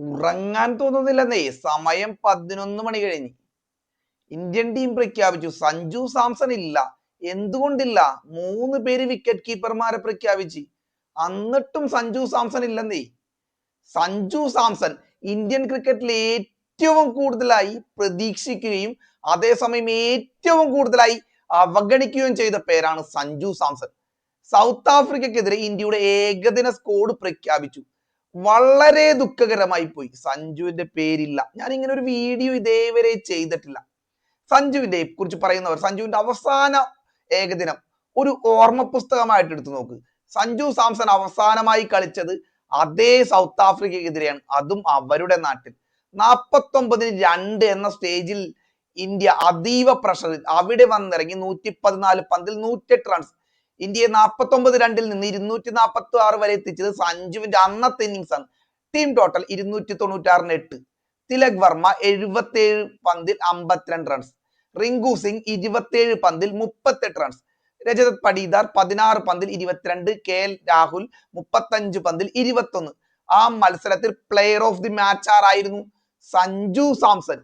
ഉറങ്ങാൻ തോന്നുന്നില്ലെന്നേ. സമയം പതിനൊന്ന് മണി കഴിഞ്ഞ്. ഇന്ത്യൻ ടീം പ്രഖ്യാപിച്ചു. സഞ്ജു സാംസൺ ഇല്ല. എന്തുകൊണ്ടില്ല? മൂന്ന് പേര് വിക്കറ്റ് കീപ്പർമാരെ പ്രഖ്യാപിച്ച്. എന്നിട്ടും സഞ്ജു സാംസൺ ഇല്ലെന്നേ. സഞ്ജു സാംസൺ ഇന്ത്യൻ ക്രിക്കറ്റിൽ ഏറ്റവും കൂടുതലായി പ്രതീക്ഷിക്കുകയും അതേസമയം ഏറ്റവും കൂടുതലായി അവഗണിക്കുകയും ചെയ്ത പേരാണ് സഞ്ജു സാംസൺ. സൗത്ത് ആഫ്രിക്കക്കെതിരെ ഇന്ത്യയുടെ ഏകദിന സ്കോഡ് പ്രഖ്യാപിച്ചു. വളരെ ദുഃഖകരമായി പോയി. സഞ്ജുവിന്റെ പേരില്ല. ഞാൻ ഇങ്ങനെ ഒരു വീഡിയോ ഇതേവരെ ചെയ്തിട്ടില്ല. സഞ്ജുവിന്റെ കുറിച്ച് പറയുന്നവർ സഞ്ജുവിന്റെ അവസാന ഏകദിനം ഒരു ഓർമ്മ പുസ്തകമായിട്ട് എടുത്തു നോക്ക്. സഞ്ജു സാംസൺ അവസാനമായി കളിച്ചത് അതേ സൗത്ത് ആഫ്രിക്കക്കെതിരെയാണ്. അതും അവരുടെ നാട്ടിൽ. നാപ്പത്തൊമ്പതിന് രണ്ട് എന്ന സ്റ്റേജിൽ ഇന്ത്യ അതീവ പ്രഷറിൽ. അവിടെ വന്നിറങ്ങി നൂറ്റി പതിനാല് പന്തിൽ നൂറ്റെട്ട് റൺസ് ഇന്ത്യയെ നാൽപ്പത്തൊമ്പത് രണ്ടിൽ നിന്ന് ഇരുന്നൂറ്റി നാൽപ്പത്തി ആറ് വരെ എത്തിച്ചത് സഞ്ജുവിന്റെ അന്നത്തെ ഇന്നിങ്സ് ആണ്. ടീം ടോട്ടൽ ഇരുന്നൂറ്റി തൊണ്ണൂറ്റാറിന് എട്ട്. തിലക് വർമ്മ എഴുപത്തേഴ് പന്തിൽ അമ്പത്തിരണ്ട് റൺസ് റിങ്കു സിംഗ് ഇരുപത്തേഴ് പന്തിൽ മുപ്പത്തെട്ട് റൺസ് രജത് പടീദാർ പതിനാറ് പന്തിൽ ഇരുപത്തിരണ്ട്. കെ എൽ രാഹുൽ മുപ്പത്തഞ്ച് പന്തിൽ ഇരുപത്തൊന്ന്. ആ മത്സരത്തിൽ പ്ലെയർ ഓഫ് ദി മാച്ച് ആരായിരുന്നു? സഞ്ജു സാംസൺ.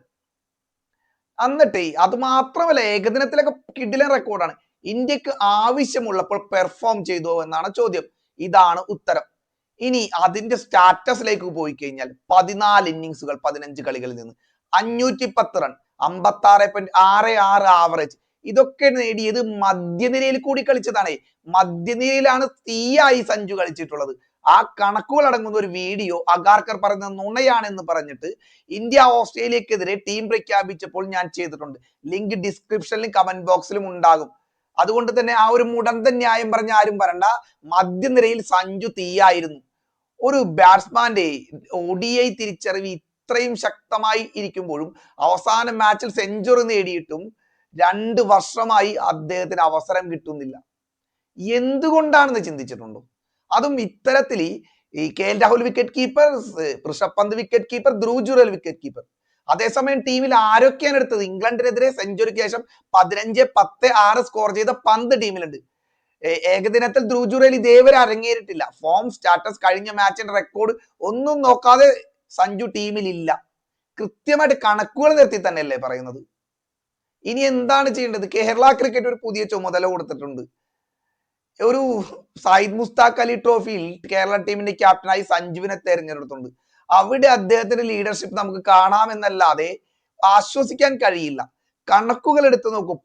എന്നിട്ടേ അത് മാത്രമല്ല ഏകദിനത്തിലൊക്കെ കിഡിലെ റെക്കോർഡാണ് ഇന്ത്യയ്ക്ക് ആവശ്യമുള്ളപ്പോൾ പെർഫോം ചെയ്തോ എന്നാണ് ചോദ്യം. ഇതാണ് ഉത്തരം. ഇനി അതിന്റെ സ്റ്റാറ്റസിലേക്ക് പോയി കഴിഞ്ഞാൽ പതിനാല് ഇന്നിങ്സുകൾ പതിനഞ്ച് കളികളിൽ നിന്ന് അഞ്ഞൂറ്റി പത്ത് റൺ അമ്പത്തി ആറ് പോയിന്റ് ആറ് ആറ് ആവറേജ് ഇതൊക്കെ നേടിയത് മധ്യനിരയിൽ കൂടി കളിച്ചതാണ്. മധ്യനിരയിലാണ് തീയായി സഞ്ജു കളിച്ചിട്ടുള്ളത്. ആ കണക്കുകൾ അടങ്ങുന്ന ഒരു വീഡിയോ അഗാർക്കർ പറയുന്ന നുണയാണെന്ന് പറഞ്ഞിട്ട് ഇന്ത്യ ഓസ്ട്രേലിയക്കെതിരെ ടീം പ്രഖ്യാപിച്ചപ്പോൾ ഞാൻ ചെയ്തിട്ടുണ്ട്. ലിങ്ക് ഡിസ്ക്രിപ്ഷനിലും കമന്റ് ബോക്സിലും ഉണ്ടാകും. അതുകൊണ്ട് തന്നെ ആ ഒരു മുടന്തൻ ന്യായം പറഞ്ഞ ആരും പറയണ്ട മധ്യനിരയിൽ സഞ്ജു തീയായിരുന്നു. ഒരു ബാറ്റ്സ്മാന്റെ ഒഡിഐ തിരിച്ചറിവ് ഇത്രയും ശക്തമായി ഇരിക്കുമ്പോഴും അവസാന മാച്ചിൽ സെഞ്ചുറി നേടിയിട്ടും രണ്ട് വർഷമായി അദ്ദേഹത്തിന് അവസരം കിട്ടുന്നില്ല. എന്തുകൊണ്ടാണെന്ന് ചിന്തിച്ചിട്ടുണ്ടോ? അതും ഇത്തരത്തിൽ ഈ K L Rahul wicket keeper Rishabh Pant wicket keeper Dhruv Jurel wicket keeper അതേസമയം ടീമിൽ ആരൊക്കെയാണ് എടുത്തത്? ഇംഗ്ലണ്ടിനെതിരെ സെഞ്ചുറിക്ക് ശേഷം പതിനഞ്ച് പത്ത് ആറ് സ്കോർ ചെയ്ത പന്ത് ടീമിലുണ്ട് ഏകദിനത്തിൽ ധ്രുജുറയിൽ ഇതേവരെ അരങ്ങേറിയിട്ടില്ല. ഫോം സ്റ്റാറ്റസ് കഴിഞ്ഞ മാച്ചിന്റെ റെക്കോർഡ് ഒന്നും നോക്കാതെ സഞ്ജു ടീമിൽ ഇല്ല. കൃത്യമായിട്ട് കണക്കുകൾ നിർത്തി തന്നെയല്ലേ പറയുന്നത്. ഇനി എന്താണ് ചെയ്യേണ്ടത്? കേരള ക്രിക്കറ്റ് ഒരു പുതിയ ചുമതല കൊടുത്തിട്ടുണ്ട്. ഒരു സയ്യിദ് മുസ്താഖ് അലി ട്രോഫിയിൽ കേരള ടീമിന്റെ ക്യാപ്റ്റനായി സഞ്ജുവിനെ തെരഞ്ഞെടുത്തിട്ടുണ്ട്. അവിടെ അദ്ദേഹത്തിന്റെ ലീഡർഷിപ്പ് നമുക്ക് കാണാമെന്നല്ലാതെ ആശ്വസിക്കാൻ കഴിയില്ല. കണക്കുകൾ എടുത്തു നോക്കൂ.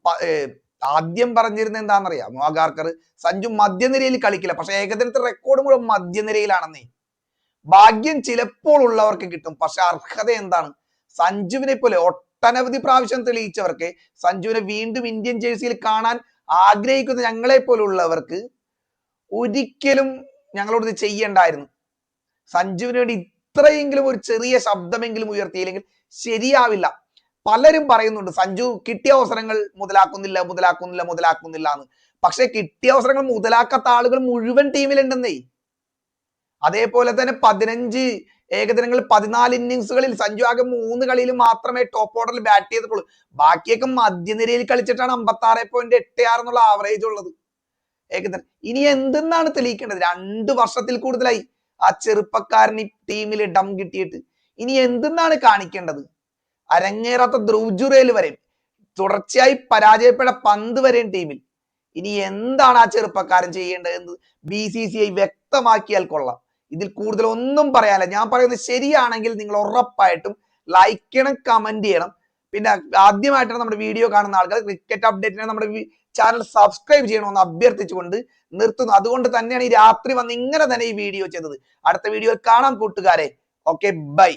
ആദ്യം പറഞ്ഞിരുന്ന എന്താണെന്നറിയാം അഗാർക്കർ സഞ്ജു മധ്യനിരയിൽ കളിക്കില്ല. പക്ഷെ ഏകദിനത്തെ റെക്കോർഡ് മുഴുവൻ മധ്യനിരയിലാണെന്നേ. ഭാഗ്യം ചിലപ്പോൾ ഉള്ളവർക്ക് കിട്ടും. പക്ഷെ അർഹത എന്താണ്? സഞ്ജുവിനെ പോലെ ഒട്ടനവധി പ്രാവശ്യം തെളിയിച്ചവർക്ക് സഞ്ജുവിനെ വീണ്ടും ഇന്ത്യൻ ജേഴ്സിയിൽ കാണാൻ ആഗ്രഹിക്കുന്ന ഞങ്ങളെ പോലുള്ളവർക്ക് ഒരിക്കലും ഞങ്ങളോട് ഇത് ചെയ്യണ്ടായിരുന്നു. സഞ്ജുവിന് വേണ്ടി ഇത്രയെങ്കിലും ഒരു ചെറിയ ശബ്ദമെങ്കിലും ഉയർത്തിയില്ലെങ്കിൽ ശരിയാവില്ല. പലരും പറയുന്നുണ്ട് സഞ്ജു കിട്ടിയ അവസരങ്ങൾ മുതലാക്കുന്നില്ല മുതലാക്കുന്നില്ല മുതലാക്കുന്നില്ല എന്ന്. പക്ഷെ കിട്ടിയ അവസരങ്ങൾ മുതലാക്കാത്ത ആളുകൾ മുഴുവൻ ടീമിലുണ്ടെന്നേ. അതേപോലെ തന്നെ പതിനഞ്ച് ഏകദിനങ്ങൾ പതിനാല് ഇന്നിങ്സുകളിൽ സഞ്ജു ആകെ മൂന്ന് കളിയിൽ മാത്രമേ ടോപ്പ് ഓർഡറിൽ ബാറ്റ് ചെയ്തിട്ടുള്ളൂ. ബാക്കിയൊക്കെ മധ്യനിരയിൽ കളിച്ചിട്ടാണ് അമ്പത്തി ആറ് പോയിന്റ് എട്ട് ആറ് എന്നുള്ള ആവറേജ് ഉള്ളത്. ഏകദിനം. ഇനി എന്തെന്നാണ് തെളിയിക്കേണ്ടത്? രണ്ട് വർഷത്തിൽ കൂടുതലായി. ആ ചെറുപ്പക്കാരൻ ഈ ടീമിൽ ഡം കിട്ടിയിട്ട് ഇനി എന്തെന്നാണ് കാണിക്കേണ്ടത്? അരങ്ങേറാത്ത ധ്രുവ് വരെയും വരെ തുടർച്ചയായി പരാജയപ്പെട്ട പന്ത് വരെയും ടീമിൽ ഇനി എന്താണ് ആ ചെറുപ്പക്കാരൻ ചെയ്യേണ്ടത് എന്ന് ബി സി സി ഐ വ്യക്തമാക്കിയാൽ കൊള്ളാം. ഇതിൽ കൂടുതൽ ഒന്നും പറയാനില്ല. ഞാൻ പറയുന്നത് ശരിയാണെങ്കിൽ നിങ്ങൾ ഉറപ്പായിട്ടും ലൈക്ക് ചെയ്യണം കമന്റ് ചെയ്യണം. പിന്നെ ആദ്യമായിട്ടാണ് നമ്മുടെ വീഡിയോ കാണുന്ന ആൾക്കാർ ക്രിക്കറ്റ് അപ്ഡേറ്റിനെ നമ്മുടെ ചാനൽ സബ്സ്ക്രൈബ് ചെയ്യണമെന്ന് അഭ്യർത്ഥിച്ചുകൊണ്ട് നിർത്തുന്നു. അതുകൊണ്ട് തന്നെയാണ് ഈ രാത്രി വന്ന് ഇങ്ങനെ തന്നെ ഈ വീഡിയോ ചെയ്തത്. അടുത്ത വീഡിയോയിൽ കാണാം കൂട്ടുകാരെ. Okay bye